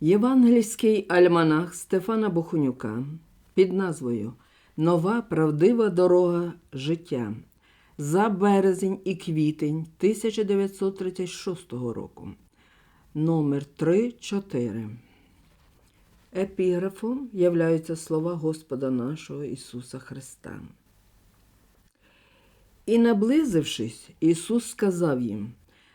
Євангельський альманах Стефана Бохунюка під назвою Нова правдива дорога життя за березень і квітень 1936 року. Номер 3-4. Епіграфом являються слова Господа нашого Ісуса Христа. І наблизившись, Ісус сказав їм: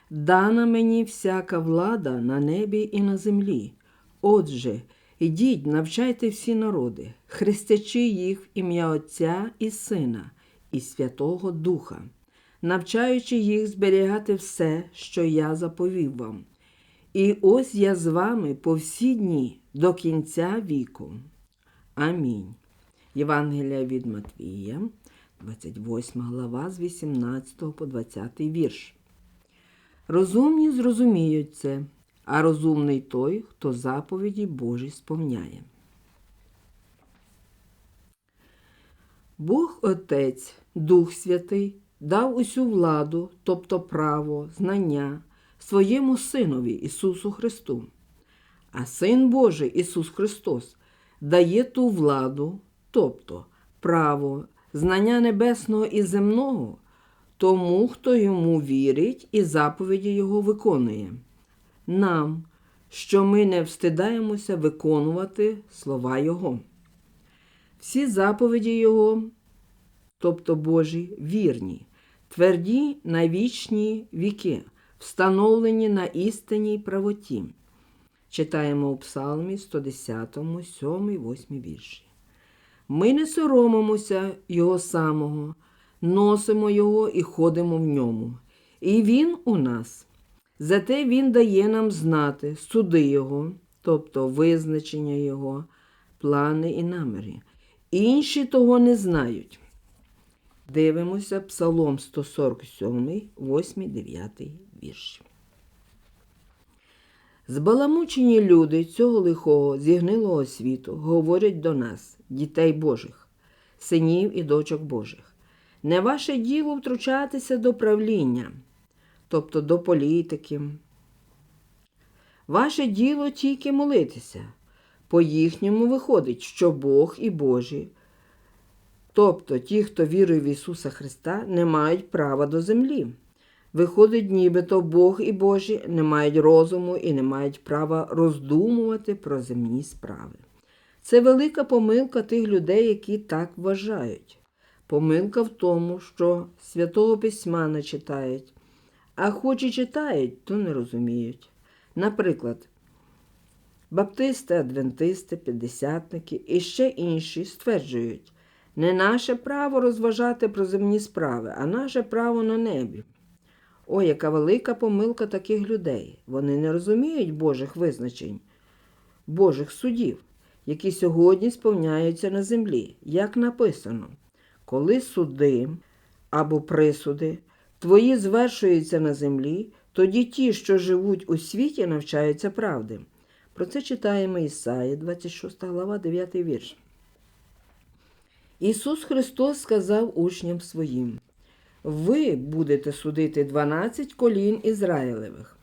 Дана мені всяка влада на небі і на землі. Отже, ідіть, навчайте всі народи, хрестячи їх в ім'я Отця і Сина, і Святого Духа, навчаючи їх зберігати все, що я заповів вам. І ось я з вами по всі дні до кінця віку. Амінь. Євангелія від Матвія, 28 глава з 18 по 20 вірш. Розумні зрозуміють це, а розумний той, хто заповіді Божі сповняє. Бог Отець, Дух Святий, дав усю владу, тобто право, знання, своєму Синові Ісусу Христу. А Син Божий Ісус Христос дає ту владу, тобто право, знання небесного і земного, тому, хто йому вірить і заповіді Його виконує. Нам, що ми не встидаємося виконувати слова Його. Всі заповіді Його, тобто Божі, вірні, тверді на вічні віки, встановлені на істині й правоті. Читаємо у Псалмі 110, 7, 8 вірші. Ми не соромимося Його самого, носимо Його і ходимо в ньому. І Він у нас. Зате Він дає нам знати суди Його, тобто визначення Його, плани і наміри. Інші того не знають. Дивимося Псалом 147, 8, 9 вірш. Збаламучені люди цього лихого зігнилого світу говорять до нас, дітей Божих, синів і дочок Божих. Не ваше діло втручатися до правління, тобто до політики. Ваше діло тільки молитися. По їхньому виходить, що Бог і Божі, тобто ті, хто вірує в Ісуса Христа, не мають права до землі. Виходить, нібито Бог і Божі не мають розуму і не мають права роздумувати про земні справи. Це велика помилка тих людей, які так вважають. Помилка в тому, що святого письма не читають, а хоч і читають, то не розуміють. Наприклад, баптисти, адвентисти, п'ятдесятники і ще інші стверджують, не наше право розважати про земні справи, а наше право на небі. О, яка велика помилка таких людей. Вони не розуміють Божих визначень, Божих судів, які сьогодні сповняються на землі, як написано, коли суди або присуди твої звершуються на землі, тоді ті, що живуть у світі, навчаються правди. Про це читаємо Ісаї, 26 глава, 9 вірш. Ісус Христос сказав учням своїм ви будете судити 12 колін Ізраїлевих.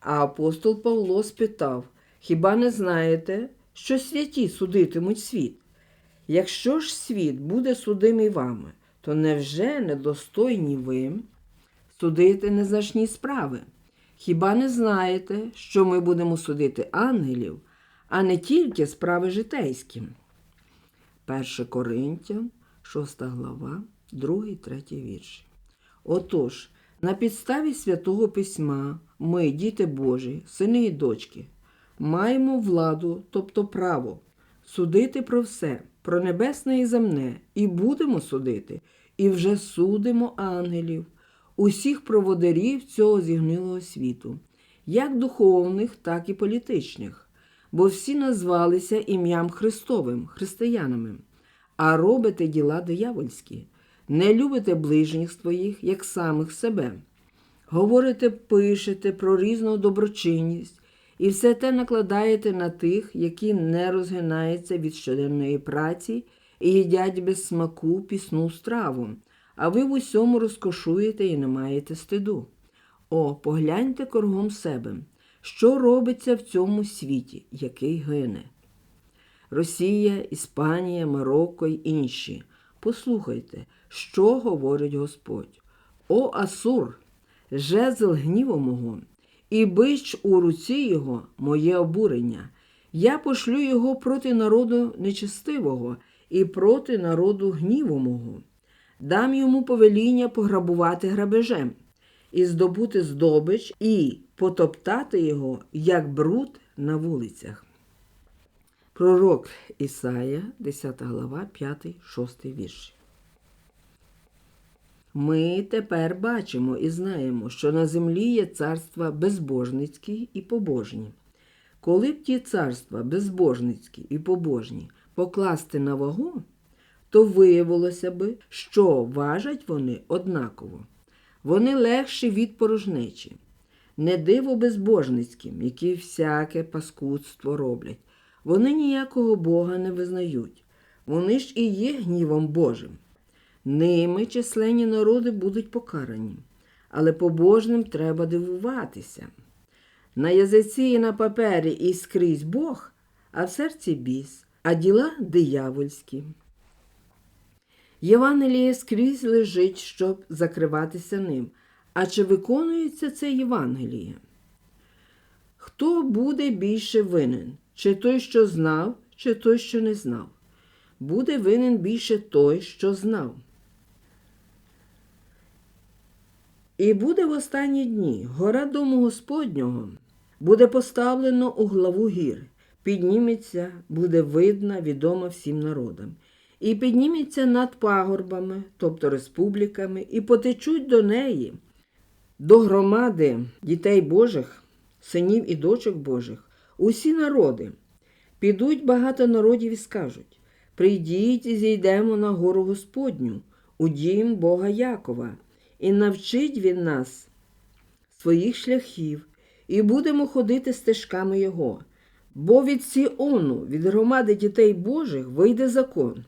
А апостол Павло спитав: Хіба не знаєте, що святі судитимуть світ? Якщо ж світ буде судимий вами, то невже недостойні ви судити незначні справи? Хіба не знаєте, що ми будемо судити ангелів, а не тільки справи житейські? 1 Коринтян, 6 глава, 2, 3 вірші. Отож, на підставі святого письма ми, діти Божі, сини і дочки, маємо владу, тобто право, судити про все, про небесне і земне, і будемо судити, і вже судимо ангелів, усіх проводарів цього зігнилого світу, як духовних, так і політичних, бо всі назвалися ім'ям Христовим, християнами, а робите діла диявольські. Не любите ближніх своїх, як самих себе. Говорите, пишете про різну доброчинність і все те накладаєте на тих, які не розгинаються від щоденної праці і їдять без смаку пісну страву, а ви в усьому розкошуєте і не маєте стиду. О, погляньте кругом себе. що робиться в цьому світі, який гине. Росія, Іспанія, Марокко й інші. Послухайте, що говорить Господь. О Асур, жезл гніву мого, і бич у руці його моє обурення. Я пошлю його проти народу нечестивого і проти народу гніву мого. Дам йому повеління пограбувати грабежем, і здобути здобич, і потоптати його, як бруд на вулицях. Пророк Ісая, 10 глава, 5, 6 вірш. Ми тепер бачимо і знаємо, що на землі є царства безбожницькі і побожні. Коли б ті царства безбожницькі і побожні покласти на вагу, то виявилося би, що важать вони однаково. Вони легші від порожнечі. Не диво безбожницьким, які всяке паскудство роблять. Вони ніякого Бога не визнають. Вони ж і є гнівом Божим. Ними численні народи будуть покарані, але побожним треба дивуватися. На язиці і на папері і скрізь Бог, а в серці біс, а діла диявольські. Євангеліє скрізь лежить, щоб закриватися ним. А чи виконується це Євангеліє? Хто буде більше винен? Чи той, що знав, чи той, що не знав? Буде винен більше той, що знав. І буде в останні дні гора дому Господнього буде поставлено у главу гір, підніметься, буде видна, відома всім народам, і підніметься над пагорбами, тобто республіками, і потечуть до неї, до громади дітей Божих, синів і дочок Божих, усі народи. Підуть багато народів і скажуть: Прийдіть і зійдемо на гору Господню, у дім Бога Якова, і навчить він нас своїх шляхів, і будемо ходити стежками Його. Бо від Сіону, від громади дітей Божих, вийде закон.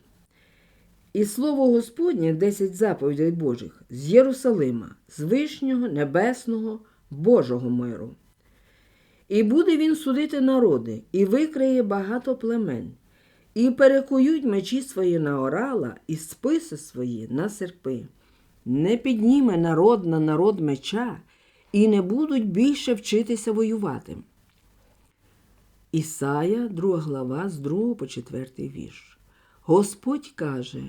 І слово Господнє, десять заповідей Божих, з Єрусалима, з вишнього, небесного, Божого миру. І буде він судити народи, і викриє багато племен, і перекують мечі свої на орала, і списи свої на серпи. Не підніме народ на народ меча, і не будуть більше вчитися воювати. Ісая, 2 глава, з 2 по 4 вірш. Господь каже: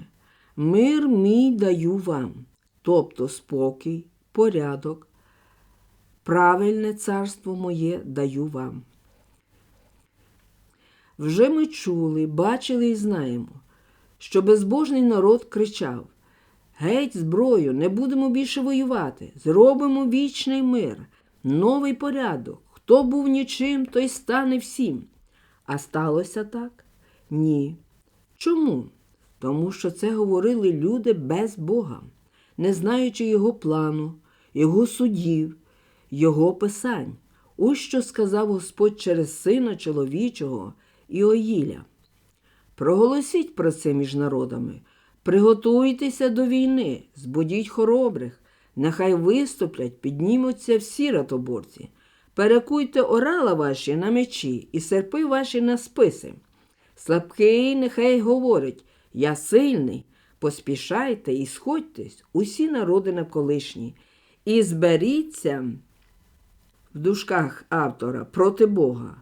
Мир мій даю вам, тобто спокій, порядок, правильне царство моє даю вам. Вже ми чули, бачили і знаємо, що безбожний народ кричав Геть зброю, не будемо більше воювати, зробимо вічний мир, новий порядок. Хто був нічим, той стане всім. А сталося так? Ні. Чому? Тому що це говорили люди без Бога, не знаючи Його плану, Його судів, Його писань. Ось що сказав Господь через Сина чоловічого Іоїля. Проголосіть про це між народами, приготуйтеся до війни, збудіть хоробрих, нехай виступлять, піднімуться всі ратоборці. Перекуйте орала ваші на мечі і серпи ваші на списи. Слабкий нехай говорить Я сильний, поспішайте і сходьтесь, усі народи навколишні, і зберіться в дужках автора проти Бога.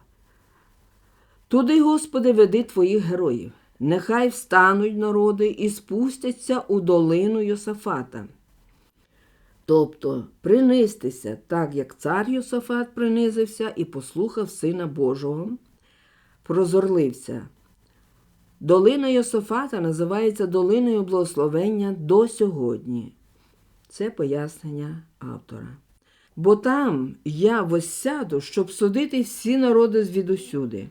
Туди, Господи, веди твоїх героїв. Нехай встануть народи і спустяться у долину Йосафата. Тобто принистися, так як цар Йосафат принизився і послухав Сина Божого, прозорлився. Долина Йосафата називається долиною благословення до сьогодні. Це пояснення автора. Бо там я воссяду, щоб судити всі народи звідусюди.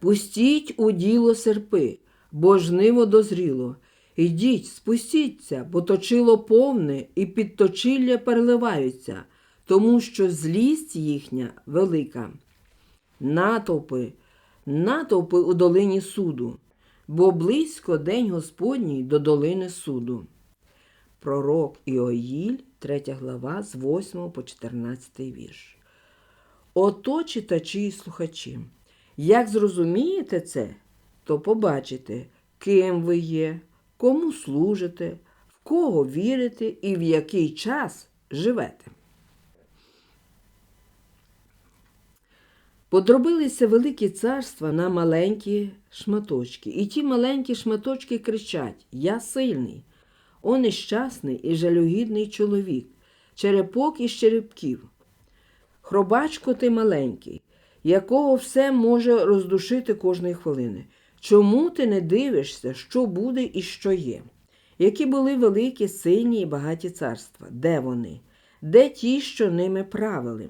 Пустіть у діло серпи, бо жниво дозріло. Ідіть, спустіться, бо точило повне і підточілля переливаються, тому що злість їхня велика. Натовпи, натовпи у долині суду, бо близько день Господній до долини суду. Пророк Іоїль, 3 глава, з 8 по 14 вірш. Ото читачі і слухачі. Як зрозумієте це, то побачите, ким ви є, кому служите, в кого вірите і в який час живете. Подробилися великі царства на маленькі шматочки, і ті маленькі шматочки кричать: Я сильний, о нещасний і жалюгідний чоловік, черепок із черепків. Хробачко ти маленький, якого все може роздушити кожної хвилини. Чому ти не дивишся, що буде і що є? Які були великі, сильні і багаті царства? Де вони? Де ті, що ними правили?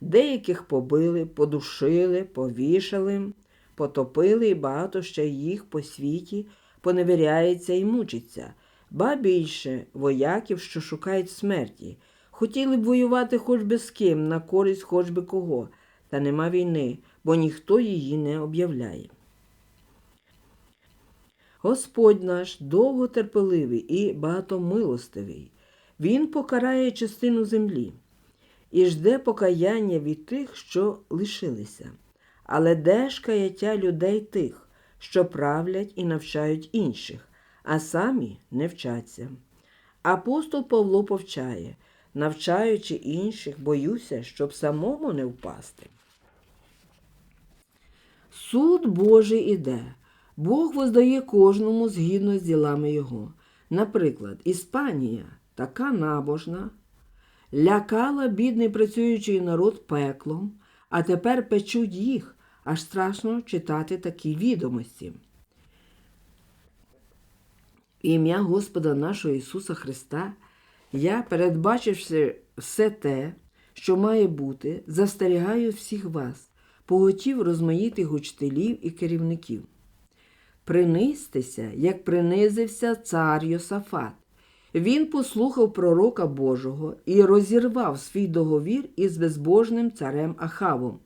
Деяких побили, подушили, повішали, потопили, і багато ще їх по світі поневіряється і мучиться. Ба більше вояків, що шукають смерті. Хотіли б воювати хоч би з ким, на користь хоч би кого, та нема війни, бо ніхто її не об'являє. Господь наш довготерпеливий і багатомилостивий. Він покарає частину землі і жде покаяння від тих, що лишилися. Але де ж каяття людей тих, що правлять і навчають інших, а самі не вчаться? Апостол Павло повчає, навчаючи інших, боюся, щоб самому не впасти. Суд Божий іде. Бог воздає кожному згідно з ділами його. Наприклад, Іспанія така набожна, лякала бідний працюючий народ пеклом, а тепер печуть їх, аж страшно читати такі відомості. Ім'я Господа нашого Ісуса Христа, я, передбачивши все те, що має бути, застерігаю всіх вас, поготів розмаїтих учителів і керівників. Принистися, як принизився цар Йосафат. Він послухав пророка Божого і розірвав свій договір із безбожним царем Ахавом.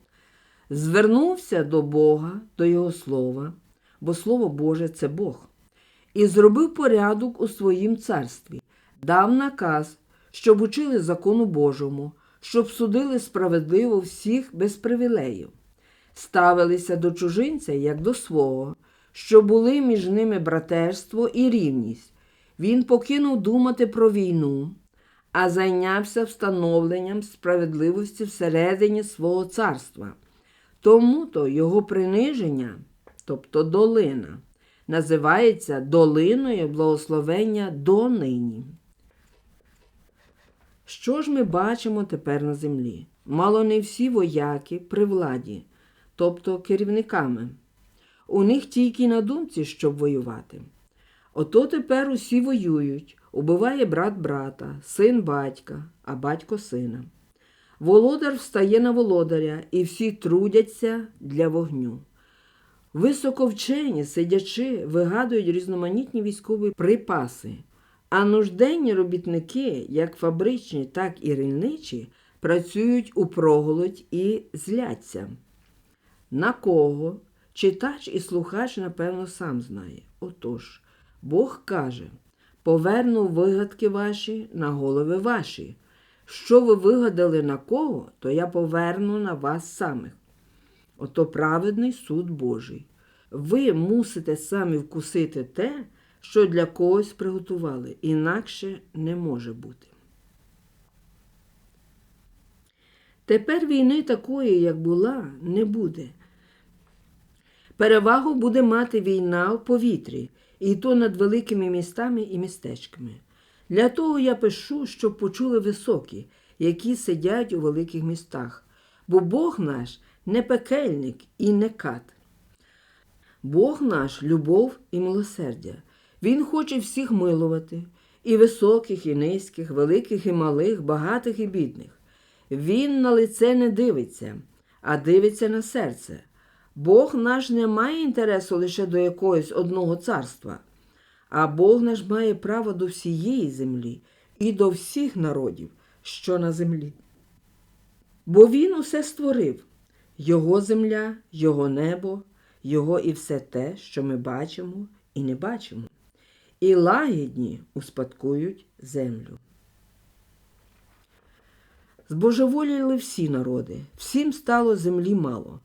Звернувся до Бога, до Його слова, бо Слово Боже це Бог, і зробив порядок у своїм царстві, дав наказ, щоб учили закону Божому, щоб судили справедливо всіх без привілеїв, ставилися до чужинця як до свого, що були між ними братерство і рівність. Він покинув думати про війну, а зайнявся встановленням справедливості всередині свого царства. Тому то його приниження, тобто долина, називається долиною благословення донині. Що ж ми бачимо тепер на землі? Мало не всі вояки при владі, тобто керівниками. У них тільки на думці, щоб воювати. Ото тепер усі воюють, убиває брат брата, син батька, а батько сина. Володар встає на володаря, і всі трудяться для вогню. Високовчені, сидячи, вигадують різноманітні військові припаси, а нужденні робітники, як фабричні, так і рільничі, працюють у проголодь і зляться. На кого? Читач і слухач, напевно, сам знає. Отож, Бог каже: поверну вигадки ваші на голови ваші. Що ви вигадали на кого, то я поверну на вас самих. Ото праведний суд Божий. Ви мусите самі вкусити те, що для когось приготували, інакше не може бути. Тепер війни такої, як була, не буде. Перевагу буде мати війна в повітрі, і то над великими містами і містечками. Для того я пишу, щоб почули високі, які сидять у великих містах, бо Бог наш не пекельник і не кат. Бог наш любов і милосердя. Він хоче всіх милувати, і високих, і низьких, великих і малих, багатих і бідних. Він на лице не дивиться, а дивиться на серце. Бог наш не має інтересу лише до якогось одного царства, а Бог наш має право до всієї землі і до всіх народів, що на землі. Бо Він усе створив Його земля, Його небо, Його і все те, що ми бачимо і не бачимо, і лагідні успадкують землю. Збожеволіли всі народи, всім стало землі мало.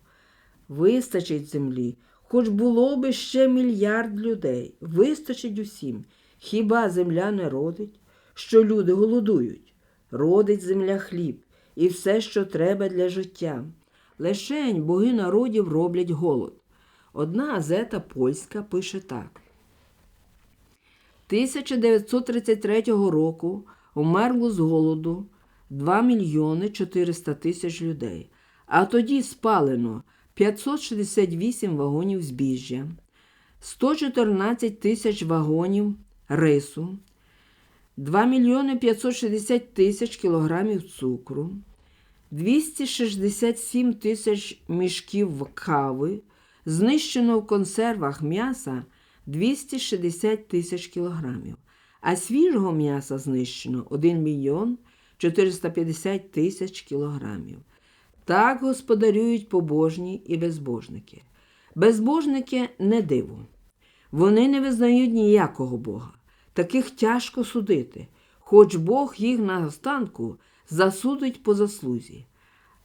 Вистачить землі, хоч було би ще мільярд людей, вистачить усім. Хіба земля не родить, що люди голодують? Родить земля хліб і все, що треба для життя. Лишень боги народів роблять голод. Одна газета польська пише так. 1933 року умерло з голоду 2 мільйони 400 тисяч людей, а тоді спалено 568 вагонів збіжжя, 114 тисяч вагонів рису, 2 мільйони 560 тисяч кілограмів цукру, 267 тисяч мішків кави, знищено в консервах м'яса 260 тисяч кілограмів, а свіжого м'яса знищено 1 мільйон 450 тисяч кілограмів. Так господарюють побожні і безбожники. Безбожники не диво. Вони не визнають ніякого Бога. Таких тяжко судити, хоч Бог їх на останку засудить по заслузі.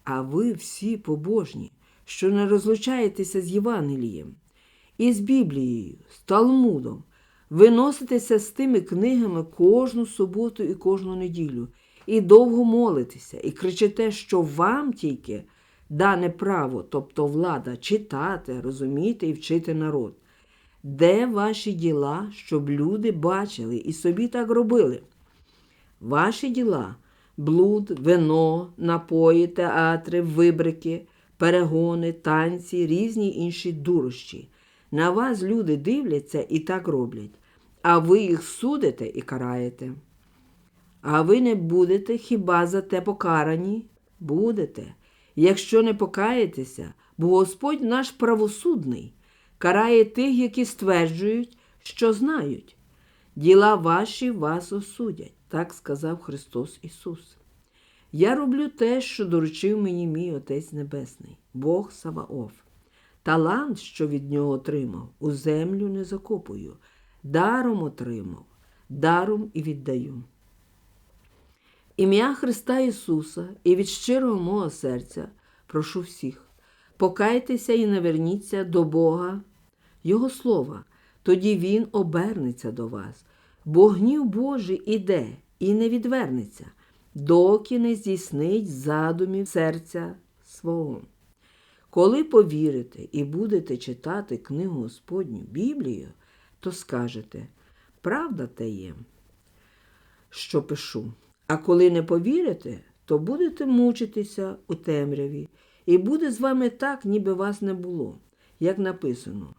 А ви всі побожні, що не розлучаєтеся з Євангелієм, і з Біблією, з Талмудом, виноситеся з тими книгами кожну суботу і кожну неділю, і довго молитеся, і кричите, що вам тільки дане право, тобто влада, читати, розуміти і вчити народ. Де ваші діла, щоб люди бачили і собі так робили? Ваші діла блуд, вино, напої, театри, вибрики, перегони, танці, різні інші дурощі. На вас люди дивляться і так роблять, а ви їх судите і караєте. А ви не будете хіба за те покарані? Будете. Якщо не покаєтеся, бо Господь наш правосудний карає тих, які стверджують, що знають. Діла ваші вас осудять, так сказав Христос Ісус. Я роблю те, що доручив мені мій Отець Небесний, Бог Саваоф. Талант, що від нього отримав, у землю не закопую, даром отримав, даром і віддаю. Ім'я Христа Ісуса і від щирого мого серця прошу всіх, покайтеся і наверніться до Бога, Його Слова, тоді Він обернеться до вас, бо гнів Божий іде і не відвернеться, доки не здійснить задумів серця свого. Коли повірите і будете читати книгу Господню Біблію, то скажете, правда те є, що пишу. А коли не повірите, то будете мучитися у темряві, і буде з вами так, ніби вас не було, як написано.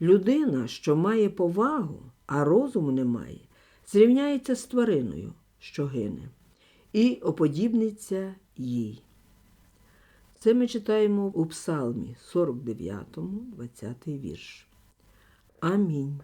Людина, що має повагу, а розуму не має, зрівняється з твариною, що гине, і оподібниться їй. Це ми читаємо у Псалмі 49, 20 вірш. Амінь.